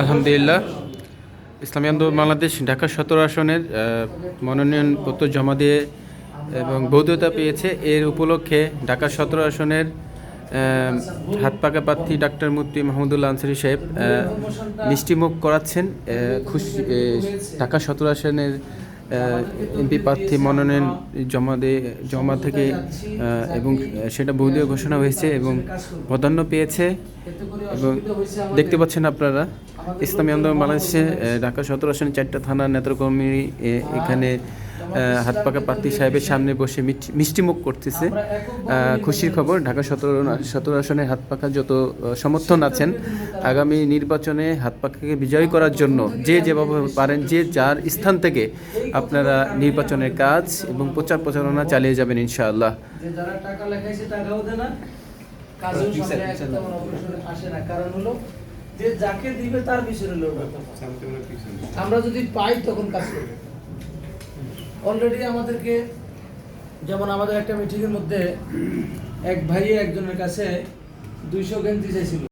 আলহামদুলিল্লাহ। ইসলামী আন্দোলন বাংলাদেশ ঢাকা সতেরো আসনের মনোনয়নপত্র জমা দিয়ে এবং বৈধতা পেয়েছে। এর উপলক্ষে ঢাকা সতেরো আসনের আহ, হাত পাকা প্রার্থী ডাক্তার মুফতি মাহমুদুল্লাহ আনসারি সাহেব মিষ্টিমুখ করাচ্ছেন। খুশি ঢাকা সতেরো আসনের এমপি প্রার্থী মনোনয়ন জমা দিয়ে জমা থেকে এবং সেটা বৈধ ঘোষণা হয়েছে এবং প্রাধান্য পেয়েছে এবং। দেখতে পাচ্ছেন আপনারা, ইসলামী আন্দোলন বাংলাদেশে ঢাকা সতেরো আসনের চারটা থানার নেতাকর্মী এখানে হাত পাকা প্রার্থী সাহেবের সামনে বসে মিষ্টি- মিষ্টিমুখ করতেছে খুশির খবর, ঢাকা সতেরো সতেরো আসনের হাত পাকা যত সমর্থন আছেন, আগামী নির্বাচনে হাত পাকাকে বিজয়ী করার জন্য, যে যেভাবে পারেন, যে যার স্থান থেকে আপনারা নির্বাচনের কাজ এবং প্রচার প্রচারণা চালিয়ে যাবেন ইনশাআল্লাহ। যে যারা টাকা লেখাইছে টাকাও দেয় না কাজেও আসে না। কারণ হলো যে যাকে দিবে তার পিছনে লোক আমরা যদি পাই তখন কাজ করব। অলরেডি আমাদেরকে যেমন আমাদের একটা মিটিংয়ের মধ্যে এক ভাইয়ে একজনের কাছে দুইশো গেঞ্জি চাইছিল